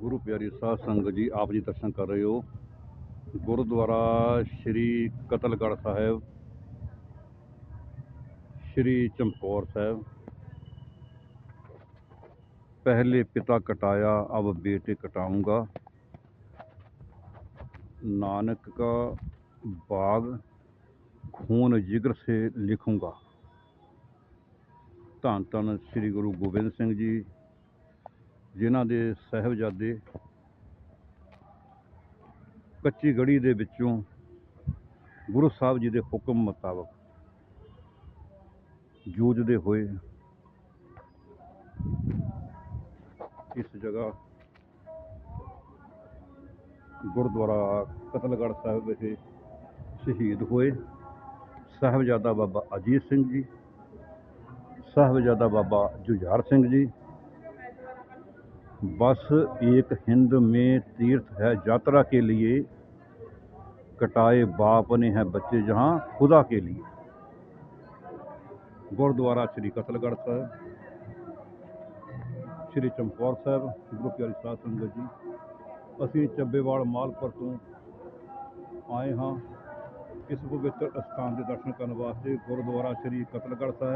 گرو پیاری ساح سنگ جی آپ جی درشن کر رہے ہو گردوارا شری قتل گڑھ صاحب شری چمکور صاحب پہلے پتا کٹایا اب بیٹے کٹاؤں گا نانک کا باغ خون جگر سے لکھوں گا تن سری گرو گوبند سنگھ جی ਜਿਨ੍ਹਾਂ ਦੇ ਸਹਿਬਜ਼ਾਦੇ ਕੱਚੀ ਗੜੀ ਦੇ ਵਿੱਚੋਂ ਗੁਰੂ ਸਾਹਿਬ ਜੀ ਦੇ ਹੁਕਮ ਮੁਤਾਬਕ ਜੂਝਦੇ ਹੋਏ ਇਸ ਜਗ੍ਹਾ ਗੁਰਦੁਆਰਾ ਕਤਲਗੜ੍ਹ ਸਾਹਿਬ ਵਿਖੇ ਸ਼ਹੀਦ ਹੋਏ ਸਾਹਿਬਜ਼ਾਦਾ ਬਾਬਾ ਅਜੀਤ ਸਿੰਘ ਜੀ ਸਾਹਿਬਜ਼ਾਦਾ ਬਾਬਾ ਜੁਝਾਰ ਸਿੰਘ ਜੀ بس ایک ہند میں تیرت ہے جاترہ کے لیے کٹائے باپ نے ہیں بچے جہاں خدا کے لیے گردوارہ شری قتل گڑھ شری چمکور صاحب گرو پیاری سا جی اسی چبے چبیوال مال پر تو آئے ہاں اس پوتر استھان کے درشن کرنے واسطے گردوارہ شری قتل گڑھ سا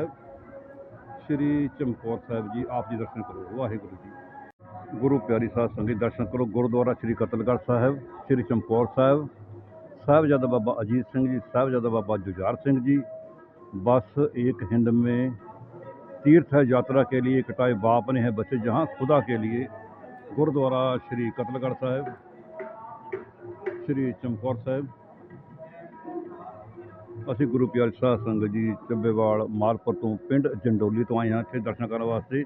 شری چمکور صاحب جی آپ جی درشن کرو واحر جی گرو پیاری صاحب سنگی درشن کرو گردو شری قتل صاحب شری چمکور صاحب صاحب صاحبزادہ بابا اجیت سنگھ جی صاحب صاحبزہ بابا ججار سنگھ جی بس ایک ہند میں تیتھ ہے یاترا کے لیے کٹائے باپ نے ہے بچے جہاں خدا کے لیے گردوارا شری قتل صاحب شری چمکور صاحب ابھی گرو پیال شاہ جی چمبے وال مالپ تو پنڈ جنڈولی تو آئے ہاں اتنے درشن کرتے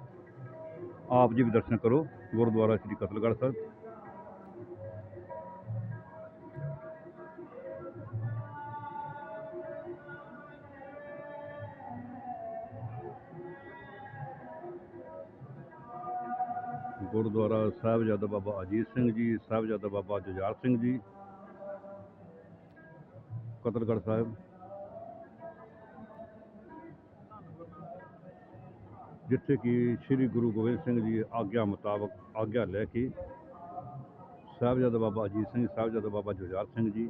آپ جی بھی درشن کرو گردوارا شری قتل گڑھ سا گردوارا صاحبزہ بابا اجیت جی صاحبز بابا ججار سنگھ جی قتل گڑھ ساحب ਜਿੱਥੇ ਕਿ ਸ੍ਰੀ ਗੁਰੂ ਗੋਬਿੰਦ ਸਿੰਘ ਜੀ ਆਗਿਆ ਮੁਤਾਬਕ ਆਗਿਆ ਲੈ ਕੇ ਸਾਹਿਬਜ਼ਾਦਾ ਬਾਬਾ ਅਜੀਤ ਸਿੰਘ ਸਾਹਿਬਜ਼ਾਦਾ ਬਾਬਾ ਜੁਝਾਰ ਸਿੰਘ ਜੀ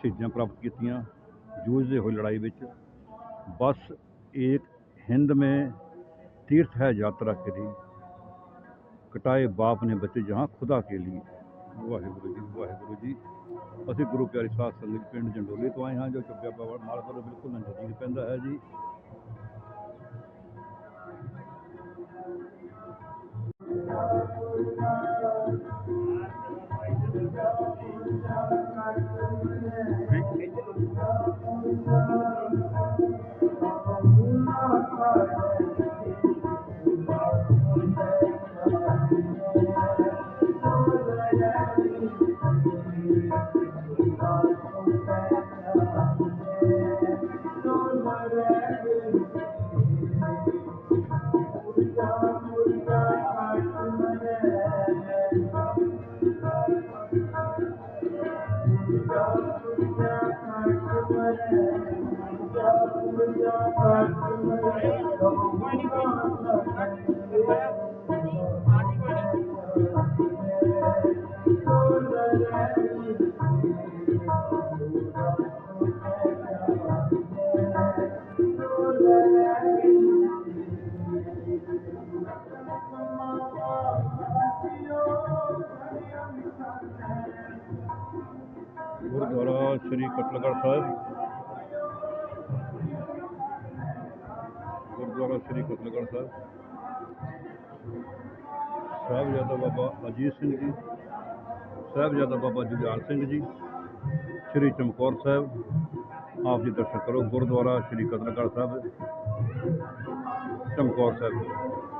ਸ਼ਹੀਦਾਂ ਪ੍ਰਾਪਤ ਕੀਤੀਆਂ ਜੂਝਦੇ ਹੋਏ ਲੜਾਈ ਵਿੱਚ ਬਸ ਇੱਕ ਹਿੰਦ ਮੇ ਤੀਰਥ ਹੈ ਯਾਤਰਾ ਕੀਤੀ ਕਟਾਏ ਬਾਪ ਨੇ ਬੱਚੇ ਜਹਾਂ ਖੁਦਾ ਕੇ ਲਈ ਵਾਹਿਗੁਰੂ ਜੀ ਵਾਹਿਗੁਰੂ ਜੀ ਅਸੀਂ ਗੁਰੂ ਪਿਆਰੀ ਸਾਧ ਸੰਗਤ ਪਿੰਡ ਜੰਡੋਲੀ ਤੋਂ ਆਏ ਹਾਂ ਜੋ ਚੱਬਿਆ ਬਾਬਾ ਮਾਲਪੁਰ ਬਿਲਕੁਲ ਨਜ਼ਦੀਕ ਪੈਂਦਾ ਹੈ ਜੀ I Thank you. گارا شری کٹل گڑھ صاحب صاحبہ بابا اجیت جی صاحبزہ بابا جگیال سنگھ جی شری چمکور صاحب آپ جی درشن کرو گردوارا ਗੁਰਦੁਆਰਾ ਸ਼੍ਰੀ گڑھ ਸਾਹਿਬ چمکور صاحب